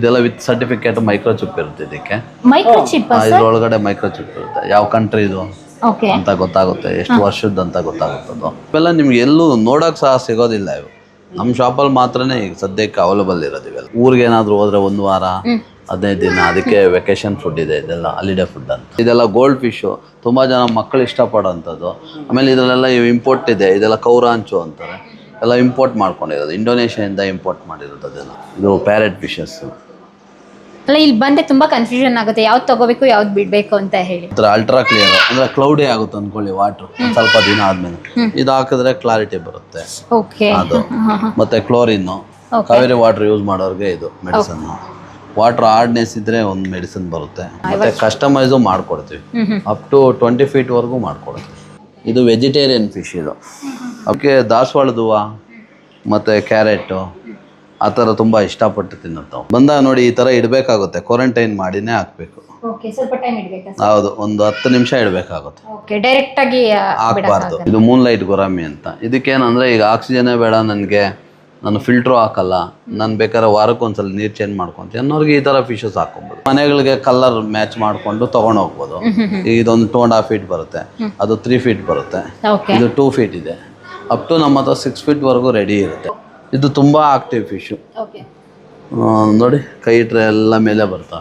ಇದೆಲ್ಲ with certificate micro chip ಇರುತ್ತೆ ಇದಕ್ಕೆ. ಮೈಕ್ರೋ ಚಿಪ್ ಆ, ಇದ್ರೊಳಗಡೆ ಮೈಕ್ರೋ ಚಿಪ್ ಇರುತ್ತೆ. ಯಾವ ಕಂಟ್ರಿ ಇದು? ಅಂತ ಗೊತ್ತಾಗುತ್ತೆ. ಎಷ್ಟು ವರ್ಷದ ಅಂತ ಗೊತ್ತಾಗುತ್ತದು. ಇವೆಲ್ಲ ನಿಮ್ಗೆ ಎಲ್ಲೂ ನೋಡಕ್ ಸಹ ಸಿಗೋದಿಲ್ಲ ಇವು. ನಮ್ಮ ಶಾಪಲ್ಲಿ ಮಾತ್ರನೇ ಈಗ ಸದ್ಯಕ್ಕೆ ಅವೈಲಬಲ್ ಇರೋದು ಇವೆಲ್ಲ. ಊರಿಗೆ ಏನಾದ್ರು ಹೋದ್ರೆ ಒಂದು ವಾರ ಹದಿನೈದು ದಿನ ಅದಕ್ಕೆ ವೆಕೇಶನ್ ಫುಡ್ ಇದೆ ಇದೆಲ್ಲ ಹಾಲಿಡೇ ಫುಡ್ ಅಂತ. ಇದೆಲ್ಲ ಗೋಲ್ಡ್ ಫಿಶು ತುಂಬಾ ಜನ ಮಕ್ಕಳು ಇಷ್ಟಪಡೋಂಥದ್ದು. ಆಮೇಲೆ ಇದರಲ್ಲೆಲ್ಲ ಇಂಪೋರ್ಟ್ ಇದೆ ಇದೆಲ್ಲ ಕೌರಾಂಚು ಅಂತಾರೆ. ಎಲ್ಲ ಇಂಪೋರ್ಟ್ ಮಾಡ್ಕೊಂಡಿರೋದು. ಇಂಡೋನೇಷ್ಯಾದಿಂದ ಇಂಪೋರ್ಟ್ ಮಾಡಿರೋದು ಅದೆಲ್ಲ. ಇದು ಪ್ಯಾರೆಟ್ ಫಿಶಸ್ ಅಲ್ಲ ಇಲ್ಲಿ ಬಂದ್ರೆ ತುಂಬಾ ಕನ್ಫ್ಯೂಷನ್ ಆಗುತ್ತೆ ಯಾವ್ದು ತಗೋಬೇಕು ಯಾವ್ದು ಬಿಡ್ಬೇಕು ಅಂತ ಹೇಳಿ. ಒಂಥರ ಅಲ್ಟ್ರಾ ಕ್ಲಿಯರ್ ಅಂದ್ರೆ ಕ್ಲೌಡೇ ಆಗುತ್ತೆ ಅನ್ಕೊಳ್ಳಿ ವಾಟರ್ ಸ್ವಲ್ಪ ದಿನ ಆದ್ಮೇಲೆ. ಇದು ಹಾಕಿದ್ರೆ ಕ್ಲಾರಿಟಿ ಬರುತ್ತೆ. ಓಕೆ ಅದು. ಮತ್ತೆ chlorine Okay. Kaveri water use ಮಾಡೋರಿಗೆ ಇದು ಮೆಡಿಸನ್ ವಾಟರ್ ಹಾರ್ಡ್ನೆಸ್ ಇದ್ರೆ ಒಂದು ಮೆಡಿಸಿನ್ ಬರುತ್ತೆ. ಮತ್ತೆ ಕಸ್ಟಮೈಸು ಮಾಡ್ಕೊಡ್ತೀವಿ. ಅಪ್ ಟು ಟ್ವೆಂಟಿ ಫೀಟ್ ವರೆಗೂ ಮಾಡ್ಕೊಡ್ತೀವಿ. ಇದು ವೆಜಿಟೇರಿಯನ್ ಫಿಶ್ ಇದು. ಅದಕ್ಕೆ ದಾಸವಾಳದ ಹೂವು ಮತ್ತೆ ಕ್ಯಾರೆಟು ಆ ಥರ ತುಂಬ ಇಷ್ಟಪಟ್ಟು ತಿನ್ನುತ್ತಾವೆ ಬಂದಾಗ ನೋಡಿ ಈ ಥರ ಇಡಬೇಕಾಗುತ್ತೆ. ಕ್ವಾರಂಟೈನ್ ಮಾಡಿನೇ ಹಾಕ್ಬೇಕು. ಓಕೆ ಸ್ವಲ್ಪ ಟೈಮ್ ಇಡ್ಬೇಕಾ ಹೌದು ಒಂದು ಹತ್ತು ನಿಮಿಷ ಇಡಬೇಕಾಗುತ್ತೆ. ಓಕೆ ಡೈರೆಕ್ಟ್ ಆಗಿ ಹಾಕ್ಬಾರ್ದು. ಇದು ಮೂನ್ ಲೈಟ್ ಗುರಾಮಿ ಅಂತ. ಇದಕ್ಕೇನಂದ್ರೆ ಈಗ ಆಕ್ಸಿಜನೇ ಬೇಡ ನನಗೆ. ನಾನು ಫಿಲ್ಟ್ರು ಹಾಕಲ್ಲ. ನಾನು ಬೇಕಾದ್ರೆ ವಾರಕ್ಕೆ ಒಂದ್ಸಲ ನೀರು ಚೇಂಜ್ ಮಾಡ್ಕೊಂತ ಅನ್ನೋರಿಗೆ ಈ ಥರ ಫಿಶಸ್ ಹಾಕೊಬೋದು ಮನೆಗಳಿಗೆ ಕಲರ್ ಮ್ಯಾಚ್ ಮಾಡಿಕೊಂಡು ತೊಗೊಂಡು ಹೋಗ್ಬೋದು. ಇದೊಂದು ಟೂ ಆ್ಯಂಡ್ ಹಾಫ್ ಫೀಟ್ ಬರುತ್ತೆ. ಅದು ತ್ರೀ ಫೀಟ್ ಬರುತ್ತೆ. ಇದು ಟೂ ಫೀಟ್ ಇದೆ. ಅಪ್ ಟು ನಮ್ಮ ಹತ್ರ ಸಿಕ್ಸ್ ಫೀಟ್ವರೆಗೂ ರೆಡಿ ಇರುತ್ತೆ. ಇದು ತುಂಬ ಆಕ್ಟಿವ್ ಫಿಶು ಓಕೆ ನೋಡಿ ಕೈ ಇಟ್ರೆ ಎಲ್ಲ ಮೇಲೆ ಬರ್ತಾ.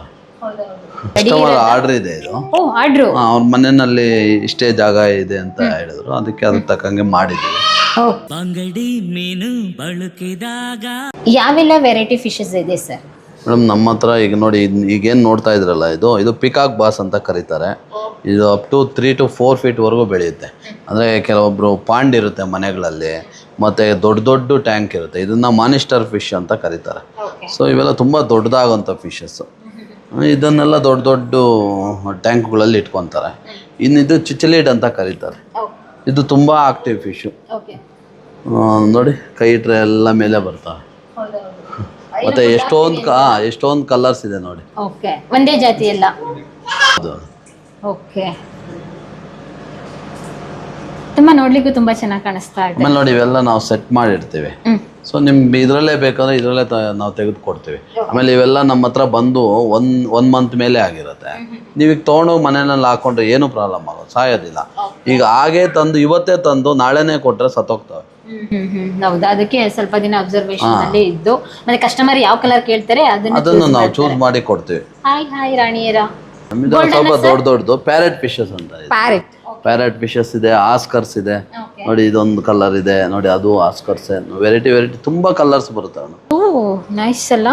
ಕಸ್ಟಮರ್ ಆರ್ಡ್ರ್ ಇದೆ ಇದು. ಓ ಆರ್ಡ್ರು ಅವ್ರ ಮನೆಯಲ್ಲಿ ಇಷ್ಟೇ ಜಾಗ ಇದೆ ಅಂತ ಹೇಳಿದ್ರು. ಅದಕ್ಕೆ ಅದ್ರ ತಕ್ಕಂಗೆ ಮಾಡಿದ್ವಿ. ಓ. ಬಂಗಡಿ ಮೀನು ಬಳಕಿದಾಗ. ಯಾವೆಲ್ಲ ವೆರೈಟಿ ಫಿಶಸ್ ಇದೆ ಸರ್ ಮೇಡಮ್ ನಮ್ಮ ಹತ್ರ ಈಗ ನೋಡಿ ಈಗೇನು ನೋಡ್ತಾ ಇದ್ರಲ್ಲ ಇದು? ಇದು ಪಿಕಾಕ್ ಬಾಸ್ ಅಂತ ಕರೀತಾರೆ. ಇದು up to three to four ಫೀಟ್ವರೆಗೂ ಬೆಳೆಯುತ್ತೆ. ಅಂದರೆ ಕೆಲವೊಬ್ಬರು ಪಾಂಡ್ ಇರುತ್ತೆ ಮನೆಗಳಲ್ಲಿ. ಮತ್ತು ದೊಡ್ಡ ದೊಡ್ಡ ಟ್ಯಾಂಕ್ ಇರುತ್ತೆ. ಇದನ್ನು ಮಾನಿಸ್ಟರ್ ಫಿಶ್ ಅಂತ ಕರೀತಾರೆ. ಸೊ ಇವೆಲ್ಲ ತುಂಬ ದೊಡ್ಡದಾಗೋಂಥ ಫಿಶಸ್ಸು ಇದನ್ನೆಲ್ಲ ದೊಡ್ಡ ದೊಡ್ಡ ಟ್ಯಾಂಕ್ಗಳಲ್ಲಿ ಇಟ್ಕೊತಾರೆ. ಇನ್ನಿದು ಚಿಚಲೀಡ್ ಅಂತ ಕರೀತಾರೆ. ಇದು ತುಂಬ ಆಕ್ಟಿವ್ ಫಿಶು ನೋಡಿ ಕೈ ಇಟ್ಟರೆ ಎಲ್ಲ ಮೇಲೆ ಬರ್ತವೆ ಮತ್ತೆ ಎಷ್ಟೊಂದು ಕಾ ಎಷ್ಟೊಂದು ಕಲರ್ಸ್ ಇದೆ ನೋಡಿ. ಒಂದೇ ಜಾತಿ ಎಲ್ಲ ಹೌದು. ಓಕೆ. ತುಂಬಾ ನೋಡ್ಲಿಕ್ಕೂ ತುಂಬಾ ಚೆನ್ನಾಗಿ ಕಾಣಿಸ್ತಾ ಇದೆ. ಆಮೇಲೆ ನೋಡಿ ಇವೆಲ್ಲ ನಾವು ಸೆಟ್ ಮಾಡಿರ್ತೀವಿ. ಸೊ ನಿಮ್ಗೆ ಇದರಲ್ಲೇ ಬೇಕಂದ್ರೆ ಇದರಲ್ಲೇ ನಾವು ತೆಗೆದು ಕೊಡ್ತೀವಿ ಆಮೇಲೆ ಇವೆಲ್ಲ ನಮ್ಮ ಹತ್ರ ಬಂದು ಒನ್ ಒನ್ ಮಂತ್ ಮೇಲೆ ಆಗಿರುತ್ತೆ. ನೀವು ಈಗ ತೊಗೊಂಡೋಗಿ ಮನೆಯಲ್ಲಿ ಹಾಕೊಂಡ್ರೆ ಏನು ಪ್ರಾಬ್ಲಮ್ ಆಗೋದು? ಸಾಯೋದಿಲ್ಲ. ಈಗ ಹಾಗೆ ತಂದು ಇವತ್ತೇ ತಂದು ನಾಳೆನೇ ಕೊಟ್ರೆ ಸತ್ತೋಗ್ತವೆ. ಅದಕ್ಕೆ ಸ್ವಲ್ಪ ದಿನ ಅಬ್ಸರ್ವೇಷನ್ ಅಲ್ಲಿ ಇದ್ದು. ಮತ್ತೆ ಕಸ್ಟಮರ್ ಯಾವ ಕಲರ್ ಕೇಳ್ತಾರೆ ಅದನ್ನ ನಾವು ಚೂಸ್ ಮಾಡಿ ಕೊಡ್ತೀವಿ. ಹಾಯ್ ಹಾಯ್ ರಾಣಿಯರ. ನಮ್ದು ಸ್ವಲ್ಪ ದೊಡ್ಡ ದೊಡ್ಡದು ಪ್ಯಾರೆಟ್ ಫಿಶಸ್ ಅಂತ ಇದೆ. ಪ್ಯಾರೆಟ್ ಪ್ಯಾರೆಟ್ ಫಿಶಸ್ ಇದೆ ಆಸ್ಕರ್ಸ್ ಇದೆ. ನೋಡಿ ಇದೊಂದು ಕಲರ್ ಇದೆ. ನೋಡಿ ಅದು ಆಸ್ಕರ್ಸ್ ವೆರೈಟಿ ವೆರೈಟಿ ತುಂಬಾ ಕಲರ್ಸ್ ಬರುತ್ತೆ ಅಣ್ಣ ಓ ನೈಸ್ ಅಲ್ಲ?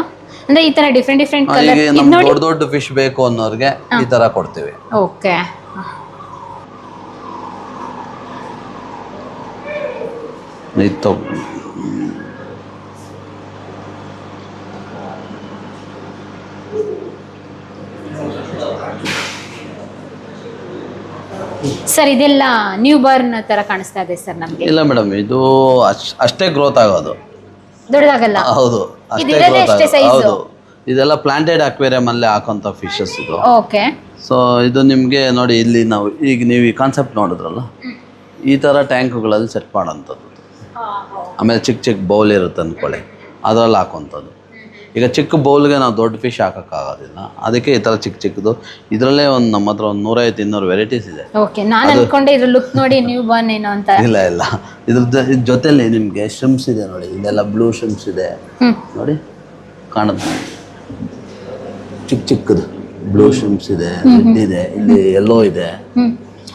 ಅಂದ್ರೆ ಈ ತರ ಡಿಫ್ರೆಂಟ್ ಡಿಫ್ರೆಂಟ್ ಕಲರ್ ಈಗ ನಮ್ಗೆ ದೊಡ್ಡ ದೊಡ್ಡ ಫಿಶ್ ಬೇಕು ಅನ್ನೋರಿಗೆ ಈ ತರ ಕೊಡ್ತೀವಿ. ಓಕೆ ಇದು ಸರ್ ಇದೆಲ್ಲ ನ್ಯೂ ಬರ್ನ್ ತರ ಕಾಣಿಸ್ತಾ ಇದೆ ಸರ್ ನಮ್ಗೆ. ಇಲ್ಲ ಮೇಡಮ್ ಇದು ಅಷ್ಟೇ ಗ್ರೋತ್ ಆಗೋದು. ದೊಡ್ಡದಾಗಲ್ಲ? ಹೌದು ಅಷ್ಟೇ ಇದಿರೋದೇ ಗ್ರೋತ್ ಅಷ್ಟೇ ಆಗೋದು. size? ಹೌದು. ಇದೆಲ್ಲ ಪ್ಲಾಂಟೆಡ್ ಅಕ್ವೇರಿಯಂ ಅಲ್ಲಿ ಹಾಕೋಂಥ ಫಿಶಸ್ ಇದು. ಓಕೆ. ಸೊ ಇದು ನಿಮಗೆ ನೋಡಿ ಇಲ್ಲಿ ನಾವು ಈಗ ನೀವು ಈ ಕಾನ್ಸೆಪ್ಟ್ ನೋಡಿದ್ರಲ್ಲ? ಈ ಥರ ಟ್ಯಾಂಕ್ಗಳಲ್ಲಿ ಸೆಟ್ ಮಾಡೋಂಥದ್ದು ಆಮೇಲೆ ಚಿಕ್ಕ ಚಿಕ್ಕ ಬೌಲ್ ಇರುತ್ತೆ ಅಂದ್ಕೊಳ್ಳಿ ಅದರಲ್ಲಿ ಹಾಕೋಂಥದ್ದು ಈಗ ಚಿಕ್ಕ ಬೌಲ್ಗೆ ನಾವು ದೊಡ್ಡ ಫಿಶ್ ಹಾಕೋಕ್ಕಾಗೋದಿಲ್ಲ. ಅದಕ್ಕೆ ಈ ಥರ ಚಿಕ್ಕ ಚಿಕ್ಕದು. ಇದರಲ್ಲೇ ಒಂದು ನಮ್ಮ ಹತ್ರ ಒಂದು ನೂರೈವತ್ತು ಇನ್ನೂರು ವೆರೈಟೀಸ್ ಇದೆ. ಓಕೆ ನಾನು ಅನ್ಕೊಂಡೆ ಇದ್ರ ಲುಕ್ ನೋಡಿ ನ್ಯೂ ಬನ್ ಏನೋ ಅಂತ. ಇಲ್ಲ ಇಲ್ಲ. ಇದ್ರ ಜೊತೆಲಿ ನಿಮಗೆ ಶ್ರಿಮ್ಸ್ ಇದೆ ನೋಡಿ. ಇಲ್ಲೆಲ್ಲ ಬ್ಲೂ ಶ್ರಿಮ್ಸ್ ಇದೆ. ನೋಡಿ ಕಾಣುತ್ತೆ ಚಿಕ್ಕ ಚಿಕ್ಕದು. ಬ್ಲೂ ಶ್ರಿಮ್ಸ್ ಇದೆ ರೆಡ್ ಇದೆ ಇಲ್ಲಿ ಎಲ್ಲೋ ಇದೆ.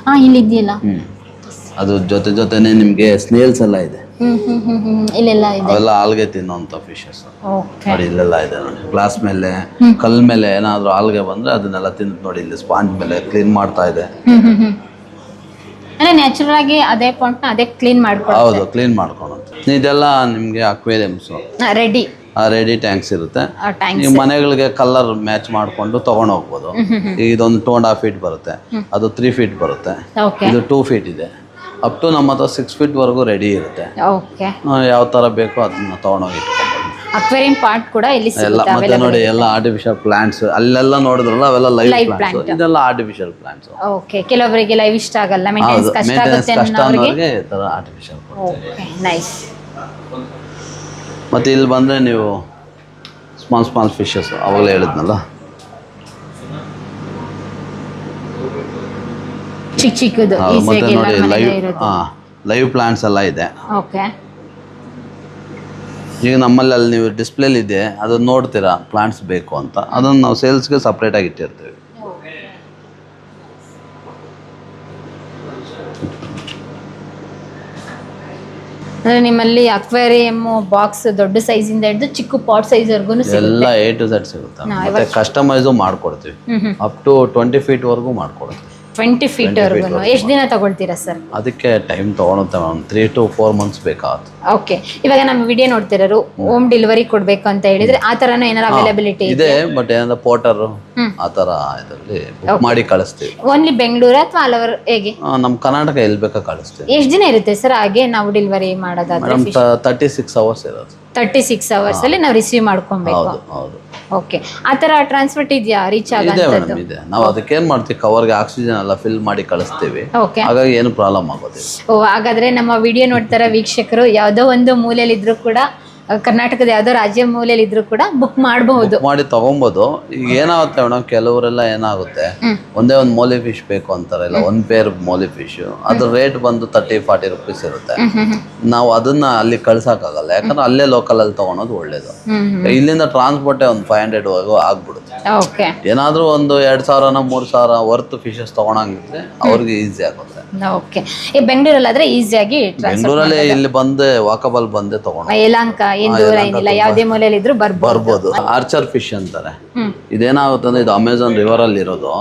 ಹಾಂ ಇಲ್ಲಿ ಇದೆಯಲ್ಲ ಅದು ಜೊತೆ ಜೊತೆನೆ ನಿಮಗೆ ಸ್ನೇಲ್ಸ್ ಎಲ್ಲ ಇದೆ. ಇಲ್ಲೆಲ್ಲ ಇದೆ. ಅವೆಲ್ಲ ಆಲ್ಗೆ ತಿನ್ನುವಂಥ ಫಿಶಸ್ ಓಕೆ ನೋಡಿ ಇಲ್ಲೆಲ್ಲ ಇದೆ ನೋಡಿ. ಗ್ಲಾಸ್ ಮೇಲೆ ಕಲ್ ಮೇಲೆ ಏನಾದರೂ ಆಲ್ಗೆ ಬಂದ್ರೆ ಅದನ್ನೆಲ್ಲ ತಿಂದು ನೋಡಿ ಇಲ್ಲಿ ಸ್ಪಾಂಜ್ ಮೇಲೆ ಕ್ಲೀನ್ ಮಾಡ್ತಾ ಇದೆ. ಅಂದ್ರೆ ನ್ಯಾಚುರಲ್ ಆಗಿ ಅದೇ ಪಾಯಿಂಟ್ ಅದೇ ಕ್ಲೀನ್ ಮಾಡ್ಕೊಳ್ಳಿ ಹೌದು ಕ್ಲೀನ್ ಮಾಡ್ಕೊಳೋದು ಇದೆಲ್ಲ ನಿಮಗೆ ಅಕ್ವೇರಿಯಮ್ಸು ರೆಡಿ ಆ ರೆಡಿ ಟ್ಯಾಂಕ್ಸ್ ಇರುತ್ತೆ. ನೀವು ಮನೆಗಳಿಗೆ ಕಲರ್ ಮ್ಯಾಚ್ ಮಾಡಿಕೊಂಡು ತಗೊಂಡು ಹೋಗ್ಬೋದು ಇದೊಂದು ಟೂ ಅಂಡ್ ಹಾಫ್ ಫೀಟ್ ಬರುತ್ತೆ. ಅದು ತ್ರೀ ಫೀಟ್ ಬರುತ್ತೆ. ಇದು ಟೂ ಫೀಟ್ ಇದೆ. ಅಪ್ ಟು ನಮ್ಮ ಹತ್ರ ಸಿಕ್ಸ್ ಫೀಟ್ವರೆಗೂ ರೆಡಿ ಇರುತ್ತೆ. ಓಕೆ ನಾವು ಯಾವ ಥರ ಬೇಕೋ ಅದನ್ನ ತಗೊಂಡೋಗಿ ಇಟ್ಕೊಬೋದು. ಅಕ್ವೇರಿಯಂ ಪಾರ್ಟ್ ಕೂಡ ಇಲ್ಲಿ ಎಲ್ಲ ಸಿಗುತ್ತೆ ಮತ್ತೆ ನೋಡಿ ಎಲ್ಲ ಆರ್ಟಿಫಿಷಿಯಲ್ ಪ್ಲಾಂಟ್ಸ್ ಅಲ್ಲೆಲ್ಲ ನೋಡಿದ್ರಲ್ಲ ಅವೆಲ್ಲ ಲೈವ್ Live ಪ್ಲಾಂಟ್ಸ್ ಇದೆಲ್ಲ ಆರ್ಟಿಫಿಷಿಯಲ್ ಪ್ಲಾಂಟ್ಸ್ ಓಕೆ ಕೆಲವೊಬ್ಬರಿಗೆ ಲೈವ್ ಇಷ್ಟ ಆಗಲ್ಲ ಮೇಂಟೆನೆನ್ಸ್ ಹೌದು ಕಷ್ಟ ಮೇಂಟೆನೆನ್ಸ್ ಆಗುತ್ತೆ ಕಷ್ಟ ಅನ್ನೋರಿಗೆ. ಅನ್ನೋರಿಗೆ ಈ ಥರ ಆರ್ಟಿಫಿಷಿಯಲ್ ಓಕೆ ನೈಸ್ ಮತ್ತು ಇಲ್ಲಿ ಬಂದರೆ ನೀವು ಸ್ಮಾಲ್ ಸ್ಮಾಲ್ ಫಿಶಸ್ ಅವಾಗಲೇ ಹೇಳಿದ್ನಲ್ಲ? ಚಿಕ್ಕ ಚಿಕ್ಕದು ಮತ್ತೆ ನೋಡಿ ಲೈವ್ ಲೈವ್ ಪ್ಲಾಂಟ್ಸ್ ಎಲ್ಲ ಇದೆ. ಓಕೆ ಈಗ ನಮ್ಮಲ್ಲಿ ಅಲ್ಲಿ ನೀವು ಡಿಸ್ಪ್ಲೇಲಿ ಇದೆ ಅದನ್ನ ನೋಡ್ತೀರಾ? ಪ್ಲಾಂಟ್ಸ್ ಬೇಕು ಅಂತ. ಅದನ್ನು ನಾವು ಸೇಲ್ಸ್ಗೆ ಸಪ್ರೇಟಾಗಿ ಇಟ್ಟಿರ್ತೀವಿ. ಅಂದ್ರೆ ನಿಮ್ಮಲ್ಲಿ ಅಕ್ವೇರಿಯಂ ಬಾಕ್ಸ್ ದೊಡ್ಡ ಸೈಜ್ ಇಂದ ಹಿಡಿದು ಚಿಕ್ಕ ಪಾಟ್ ಸೈಜ್ ವರೆಗೂ ಎಲ್ಲ ಎ ಟು ಝೆಡ್ ಸಿಗುತ್ತೆ? ಮತ್ತೆ ಕಸ್ಟಮೈಸು ಮಾಡ್ಕೊಡ್ತೀವಿ. ಅಪ್ ಟು ಟ್ವೆಂಟಿ ಫೀಟ್ವರೆಗೂ ಮಾಡ್ಕೊಡ್ತೀವಿ. ಟ್ವೆಂಟಿ ಫೀಟ್ ವರ್ಗು ಎಷ್ಟು ದಿನ ತಗೊಳ್ತೀರಾ ಸರ್? ಅದಕ್ಕೆ ಟೈಮ್ ತಗೊಳುತ್ತೆ ma'am three to four months ಬೇಕಾಗುತ್ತೆ. ಓಕೆ ಇವಾಗ ನಮ್ಮ ವಿಡಿಯೋ ನೋಡ್ತಿರೋರು ಹೋಮ್. ಡೆಲಿವರಿ ಕೊಡ್ಬೇಕು ಅಂತ ಹೇಳಿದ್ರೆ ಆ ಥರನೂ ಏನಾರ ಅವೈಲಬಿಲಿಟಿ ಇದೆ ಬಟ್ ಏನಂದ್ರೆ ಪೋಟರು ಆ ತರ ಇದರಲ್ಲಿ ಬುಕ್ ಮಾಡಿ ಕಳಿಸ್ತೀವಿ. ಓನ್ಲಿ ಬೆಂಗಳೂರು ಅಥವಾ ಆಲ್ ಓವರ್ ಹೇಗೆ ನಮ್ ನಮ್ಮ ಕರ್ನಾಟಕ ಎಲ್ಲಿ ಬೇಕಾ ಕಳಿಸ್ತೀವಿ. ಎಷ್ಟು ದಿನ ಇರುತ್ತೆ ಸರ್ ಹಾಗೆ ನಾವು ಡೆಲಿವರಿ ಮಾಡೋದಾದ್ರೆ ಮೇಡಮ್ ತರ್ಟಿ ಸಿಕ್ಸ್ ಅವರ್ಸ್ ಇರೋದು. ತರ್ಟಿ ಸಿಕ್ಸ್ ಅವರ್ಸ್ ಅಲ್ಲಿ ನಾವು ರಿಸೀವ್ ಮಾಡ್ಕೊಬೇಕು. ಹೌದು ಹೌದು. ಓಕೆ ಆ ತರ ಟ್ರಾನ್ಸ್ಪೋರ್ಟ್ ಇದೆಯಾ? ರೀಚ್ ಇದೆ ಮೇಡಮ್ ಇದೆ. ನಾವು ಅದಕ್ಕೆ ಏನು ಮಾಡ್ತೀವಿ? ಕವರ್ಗೆ ಆಕ್ಸಿಜನ್ ಎಲ್ಲ ಫಿಲ್ ಮಾಡಿ ಕಳಿಸ್ತೀವಿ. ಓಕೆ ಹಾಗಾಗಿ ಏನು ಪ್ರಾಬ್ಲಮ್ ಆಗೋದಿಲ್ಲ. ಓ ಹಾಗಾದ್ರೆ ನಮ್ಮ ವಿಡಿಯೋ ನೋಡ್ತಾರ ವೀಕ್ಷಕರು ಯಾವುದೋ ಒಂದು ಮೂಲೆಯಲ್ಲಿ ಇದ್ರೂ ಕೂಡ ಕರ್ನಾಟಕದ ಯಾವ್ದೋ ರಾಜ್ಯ ಮೂಲೆಯಲ್ಲಿ ಇದ್ರೂ ಕೂಡ ಬುಕ್ ಮಾಡಬಹುದು. ಮಾಡಿ ತಗೊಬೋದು. ಈಗ ಏನಾಗುತ್ತೆ ಮೇಡಮ್ ಕೆಲವರೆಲ್ಲ ಏನಾಗುತ್ತೆ? ಒಂದೇ ಒಂದು ಮೋಲಿ ಫಿಶ್ ಬೇಕು ಅಂತಾರೆ ಇಲ್ಲ ಒಂದ್ ಪೇರ್ ಮೋಲಿ ಫಿಶ್ ಅದ್ರ ರೇಟ್ ಬಂದು ತರ್ಟಿ ಫಾರ್ಟಿ ರುಪೀಸ್ ಇರುತ್ತೆ. ನಾವು ಅದನ್ನ ಅಲ್ಲಿ ಕಳ್ಸಕ್ಕಾಗಲ್ಲ ಯಾಕಂದ್ರೆ ಅಲ್ಲೇ ಲೋಕಲ್ ಅಲ್ಲಿ ತಗೊಳೋದು ಒಳ್ಳೇದು. ಇಲ್ಲಿಂದ ಟ್ರಾನ್ಸ್ಪೋರ್ಟೇ ಒಂದು ಫೈವ್ ಹಂಡ್ರೆಡ್ ವರೆಗೂ ಆಗ್ಬಿಡುತ್ತೆ. ಓಕೆ ಏನಾದ್ರೂ ಒಂದು ಎರಡ್ ಸಾವಿರನ ಮೂರ್ ಸಾವಿರ ವರ್ತ್ ಫಿಶಸ್ ತಗೊಳಂಗಿದ್ರೆ ಅವ್ರಿಗೆ ಈಸಿ ಆಗುತ್ತೆ. ಓಕೆ ಆದ್ರೆ ಬೆಂಗಳೂರಲ್ಲಾದ್ರೆ ಈಸಿಯಾಗಿ ಬೆಂಗಳೂರಲ್ಲಿ ಇಲ್ಲಿ ಬಂದೆ ವಾಕಬಲ್ ಬಂದೆ ತಗೊಂಡು ಯಲಂಕ ಏನ್ ದೂರ ಏನಿಲ್ಲ ಯಾವುದೇ ಮೂಲೆಯಲ್ಲಿ ಇದ್ರು ಬರ್ಬೋದು. ಬರ್ಬೋದು ಆರ್ಚರ್ ಫಿಶ್ ಅಂತಾರೆ. ಇದೇನಾಗುತ್ತೆ ಅಂದ್ರೆ ಇದು ಅಮೆಝಾನ್ ರಿವರ್ ಅಲ್ಲಿ ಇರೋದು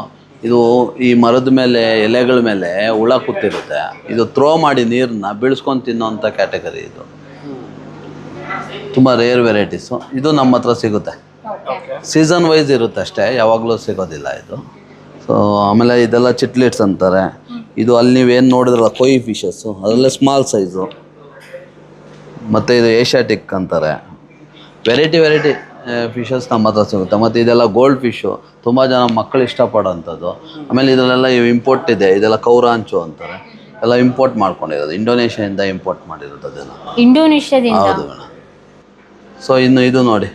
ಇದು ಈ ಮರದ ಮೇಲೆ ಎಲೆಗಳ ಮೇಲೆ ಹುಳ ಕೂತಿರುತ್ತೆ ಇದು ಥ್ರೋ ಮಾಡಿ ನೀರನ್ನ ಬೀಳ್ಸ್ಕೊಂಡು ತಿನ್ನೋಂಥ ಕ್ಯಾಟಗರಿ ಇದು. ತುಂಬ ರೇರ್ ವೆರೈಟೀಸು. ಇದು ನಮ್ಮ ಹತ್ರ ಸಿಗುತ್ತೆ. ಸೀಸನ್ ವೈಸ್ ಇರುತ್ತೆ ಅಷ್ಟೇ ಯಾವಾಗಲೂ ಸಿಗೋದಿಲ್ಲ ಇದು. ಸೊ ಆಮೇಲೆ ಇದೆಲ್ಲ ಚಿಟ್ಲಿಟ್ಸ್ ಅಂತಾರೆ. ಇದು ಅಲ್ಲಿ ನೀವೇನು ನೋಡಿದ್ರಲ್ಲ ಕೊಯ್ ಫಿಶಸ್ಸು ಅದರಲ್ಲೇ ಸ್ಮಾಲ್ ಸೈಜು ಮತ್ತು ಇದು ಏಷ್ಯಾಟಿಕ್ ಅಂತಾರೆ. ವೆರೈಟಿ ವೆರೈಟಿ ಫಿಶಸ್ ನಮ್ಮ ಹತ್ರ ಸಿಗುತ್ತೆ. ಮತ್ತು ಇದೆಲ್ಲ ಗೋಲ್ಡ್ ಫಿಶು ತುಂಬ ಜನ ಮಕ್ಕಳು ಇಷ್ಟಪಡೋಂಥದ್ದು. ಆಮೇಲೆ ಇದರಲ್ಲೆಲ್ಲ ಇಂಪೋರ್ಟ್ ಇದೆ. ಇದೆಲ್ಲ ಕೌರಾಂಚು ಅಂತಾರೆ. ಎಲ್ಲ ಇಂಪೋರ್ಟ್ ಮಾಡ್ಕೊಂಡಿರೋದು. ಇಂಡೋನೇಷ್ಯಾದಿಂದ ಇಂಪೋರ್ಟ್ ಮಾಡಿರೋದು ಅದೆಲ್ಲ. ಇಂಡೋನೇಷ್ಯಾದಿಂದ ಹೌದು ಮೇಡಮ್ ಸೊ ಇನ್ನು ಇದು ನೋಡಿ.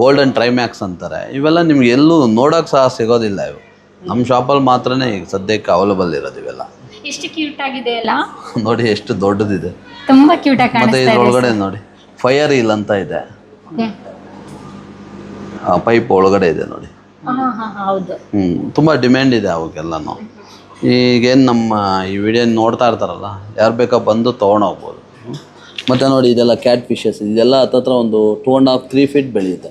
ಗೋಲ್ಡನ್ ಟ್ರೈಮ್ಯಾಕ್ಸ್ ಅಂತಾರೆ. ಇವೆಲ್ಲ ನಿಮ್ಗೆ ಎಲ್ಲೂ ನೋಡೋಕೆ ಸಹ ಸಿಗೋದಿಲ್ಲ ಇವು. ನಮ್ಮ ಶಾಪಲ್ಲಿ ಮಾತ್ರನೇ ಈಗ ಸದ್ಯಕ್ಕೆ ಅವೈಲಬಲ್ ಇರೋದು ಇವೆಲ್ಲ. ಎಷ್ಟು ಕ್ಯೂಟ್ ಆಗಿದೆ ನೋಡಿ ಎಷ್ಟು ದೊಡ್ಡದಿದೆ. ತುಂಬಾ ಕ್ಯೂಟ್ ಆಗಿ ಮತ್ತು ಕಾಣಿಸ್ತಾ ಇದೆ ಇದ್ರೊಳಗಡೆ ನೋಡಿ ಫೈರ್ ಇಲ್ಲ ಅಂತ ಇದೆ. Okay. ಆ ಪೈಪ್ ಒಳಗಡೆ ಇದೆ ನೋಡಿ. ಹಾ, ಹಾ, ಹೌದು. ತುಂಬ ಡಿಮ್ಯಾಂಡ್ ಇದೆ ಅವಕ್ಕೆಲ್ಲನೂ ಈಗೇನು ನಮ್ಮ ಈ ವಿಡಿಯೋ ನೋಡ್ತಾ ಇರ್ತಾರಲ್ಲ ಯಾರು ಬೇಕಾ ಬಂದು ತೊಗೊಂಡೋಗ್ಬೋದು. ಮತ್ತೆ ನೋಡಿ ಇದೆಲ್ಲ ಕ್ಯಾಟ್ ಫಿಶಸ್ ಇದೆಲ್ಲ ಹತ್ತತ್ರ ಒಂದು two and half three feet ಬೆಳೆಯುತ್ತೆ.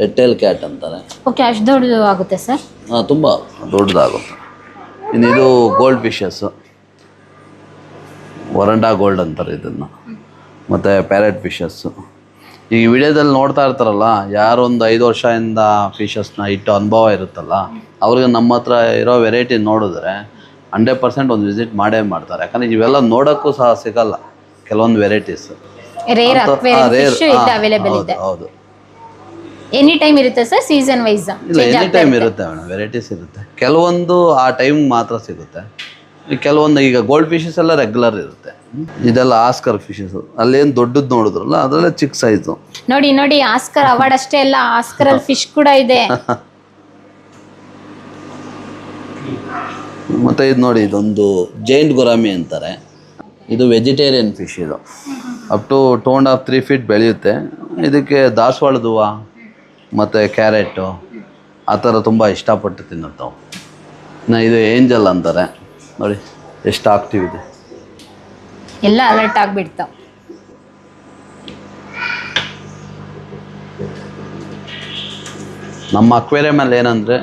ರೆಟ್ಟೇಲ್ ಕ್ಯಾಟ್ ಅಂತಾರೆ. ಓಕೆ ಅಷ್ಟು ದೊಡ್ಡದು ಆಗುತ್ತೆ ಸರ್? ಹಾಂ ತುಂಬ ದೊಡ್ಡದಾಗುತ್ತೆ. ಇನ್ನು ಇದು ಗೋಲ್ಡ್ ಫಿಶಸ್ಸು ವರಂಡಾ ಗೋಲ್ಡ್ ಅಂತಾರೆ ಇದನ್ನು. ಮತ್ತು ಪ್ಯಾರೆಟ್ ಫಿಶಸ್ಸು ಈ ವಿಡಿಯೋದಲ್ಲಿ ನೋಡ್ತಾ ಇರ್ತಾರಲ್ಲ ಯಾರೊಂದು ಐದು ವರ್ಷದಿಂದ ಫಿಶಸ್ನ ಇಟ್ಟು ಅನುಭವ ಇರುತ್ತಲ್ಲ ಅವ್ರಿಗೆ ನಮ್ಮ ಹತ್ರ ಇರೋ ವೆರೈಟಿ ನೋಡಿದ್ರೆ ಹಂಡ್ರೆಡ್ ಪರ್ಸೆಂಟ್ ಒಂದು ವಿಸಿಟ್ ಮಾಡೇ ಮಾಡ್ತಾರೆ. ಯಾಕಂದರೆ ಇವೆಲ್ಲ ನೋಡೋಕ್ಕೂ ಸಹ ಸಿಗಲ್ಲ ಕೆಲವೊಂದು ವೆರೈಟೀಸ್ ಹೌದು ಎನಿ ಟೈಮ್ ಇರುತ್ತೆ ಸರ್ ಸೀಸನ್ ವೈಸ್ ಇಲ್ಲ ಎನಿ ಟೈಮ್ ಇರುತ್ತೆ. ಮೇಡಮ್ ವೆರೈಟೀಸ್ ಇರುತ್ತೆ. ಕೆಲವೊಂದು ಆ ಟೈಮ್ ಮಾತ್ರ ಸಿಗುತ್ತೆ. ಕೆಲವೊಂದು ಈಗ ಗೋಲ್ಡ್ ಫಿಶಸ್ ಎಲ್ಲ ರೆಗ್ಯುಲರ್ ಇರುತ್ತೆ. ಇದೆಲ್ಲ ಆಸ್ಕರ್ ಫಿಶಸ್ ಅಲ್ಲೇನು ದೊಡ್ಡದು ನೋಡಿದ್ರಲ್ಲ ಅದರಲ್ಲೇ ಚಿಕ್ಕ ಸೈಜು ನೋಡಿ ನೋಡಿ ಆಸ್ಕರ್ ಅವಾರ್ಡ್ ಅಷ್ಟೇ ಅಲ್ಲ ಆಸ್ಕರ್ ಅಲ್ಲಿ ಫಿಶ್ ಕೂಡ ಇದೆ. ಮತ್ತೆ ಇದು ನೋಡಿ ಇದೊಂದು ಜೈಂಟ್ ಗುರಾಮಿ ಅಂತಾರೆ. ಇದು ವೆಜಿಟೇರಿಯನ್ ಫಿಶ್ ಇದು. Up to two and half three feet ಬೆಳೆಯುತ್ತೆ. ಇದಕ್ಕೆ ದಾಸವಾಳದ ಹೂವು ಮತ್ತು ಕ್ಯಾರೆಟು ಆ ಥರ ತುಂಬ ಇಷ್ಟಪಟ್ಟು ತಿನ್ನುತ್ತವು. ನಾ ಇದು ಏಂಜಲ್ ಅಂತಾರೆ. ನೋಡಿ ಎಷ್ಟು ಆಕ್ಟಿವ್ ಇದೆ. ಎಲ್ಲ ಅಲರ್ಟ್ ಆಗಿಬಿಡ್ತಾವೆ ನಮ್ಮ ಅಕ್ವೇರಿಯಮಲ್ಲಿ ಏನಂದರೆ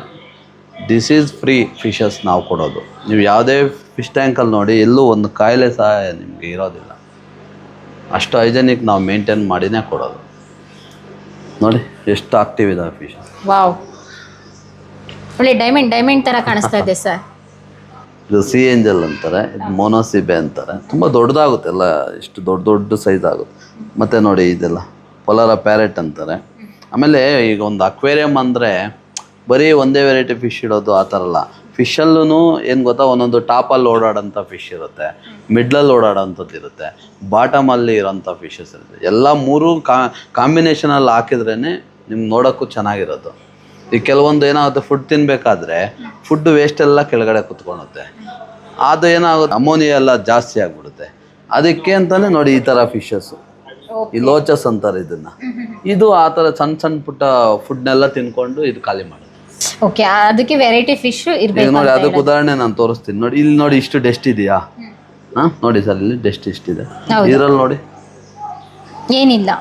ದಿಸ್ ಈಸ್ ಫ್ರೀ ಫಿಶಸ್ ನಾವು ಕೊಡೋದು. ನೀವು ಯಾವುದೇ ಫಿಶ್ ಟ್ಯಾಂಕಲ್ಲಿ ನೋಡಿ ಎಲ್ಲೂ ಒಂದು ಕಾಯಿಲೆ ಸಹ ನಿಮಗೆ ಇರೋದಿಲ್ಲ. ಅಷ್ಟು ಹೈಜೆನಿಕ್ ನಾವು ಮೇಂಟೈನ್ ಮಾಡಿನೇ ಕೊಡೋದು. ನೋಡಿ ಎಷ್ಟು ಆಕ್ಟಿವ್ ಇದಾವೆ ಫಿಶ್ ವಾವ್ ಒಳ್ಳೆ ಡೈಮಂಡ್ ಡೈಮಂಡ್ ಥರ ಕಾಣಿಸ್ತಾ ಇದೆ ಸರ್ ಇದು ಸಿ ಏಂಜಲ್ ಅಂತಾರೆ, ಇದು ಮೊನೋಸಿಬೆ ಅಂತಾರೆ. ತುಂಬ ದೊಡ್ಡದಾಗುತ್ತೆ ಎಲ್ಲ ಇಷ್ಟು ದೊಡ್ಡ ದೊಡ್ಡ ಸೈಜ್ ಆಗುತ್ತೆ. ಮತ್ತು ನೋಡಿ ಇದೆಲ್ಲ, ಪೊಲಾರ ಪ್ಯಾರೆಟ್ ಅಂತಾರೆ. ಆಮೇಲೆ ಈಗ ಒಂದು ಅಕ್ವೇರಿಯಂ ಅಂದರೆ ಬರೀ ಒಂದೇ ವೆರೈಟಿ ಫಿಶ್ ಇಡೋದು ಆ ಥರ ಅಲ್ಲ. ಫಿಶಲ್ಲೂ ಏನು ಗೊತ್ತಾ, ಒಂದೊಂದು ಟಾಪಲ್ಲಿ ಓಡಾಡೋಂಥ ಫಿಶ್ ಇರುತ್ತೆ. ಮಿಡ್ಲಲ್ಲಿ ಓಡಾಡೋಂಥದ್ದು ಇರುತ್ತೆ. ಬಾಟಮಲ್ಲಿ ಇರೋಂಥ ಫಿಶಸ್ ಇರುತ್ತೆ. ಎಲ್ಲ ಮೂರು ಕಾ ಕಾಂಬಿನೇಷನಲ್ಲಿ ಹಾಕಿದ್ರೇ ನಿಮ್ಗೆ ನೋಡೋಕ್ಕೂ ಚೆನ್ನಾಗಿರೋದು. ಈ ಕೆಲವೊಂದು ಏನಾಗುತ್ತೆ ಫುಡ್ ತಿನ್ಬೇಕಾದ್ರೆ ಫುಡ್ ವೇಸ್ಟ್ ಎಲ್ಲ ಕೆಳಗಡೆ ಕುತ್ಕೊಳುತ್ತೆ ಅದು ಏನಾಗುತ್ತೆ ಅಮೋನಿಯಾ ಎಲ್ಲ ಜಾಸ್ತಿ ಆಗ್ಬಿಡುತ್ತೆ. ಅದಕ್ಕೆ ಅಂತಾನೆ ನೋಡಿ ಈ ಥರ ಫಿಶಸ್ಸು ಈ ಲೋಚಸ್ ಅಂತಾರೆ ಇದನ್ನ. ಇದು ಆ ಥರ ಸಣ್ಣ ಸಣ್ಣ ಪುಟ್ಟ ಫುಡ್ನೆಲ್ಲ ತಿನ್ಕೊಂಡು ಇದು ಖಾಲಿ ಮಾಡುತ್ತೆ. ಓಕೆ ಅದಕ್ಕೆ ವೆರೈಟಿ ಫಿಶ್ ಈಗ ನೋಡಿ ಅದಕ್ಕೆ ಉದಾಹರಣೆ ನಾನು ತೋರಿಸ್ತೀನಿ. ನೋಡಿ ಇಲ್ಲಿ ನೋಡಿ ಇಷ್ಟು ಡೆಸ್ಟ್ ಇದೆಯಾ? ಹಾಂ? ನೋಡಿ ಸರ್ ಇಲ್ಲಿ ಡೆಸ್ಟ್ ಇಷ್ಟಿದೆ. ಇದರಲ್ಲಿ ನೋಡಿ. ಏನಿಲ್ಲ.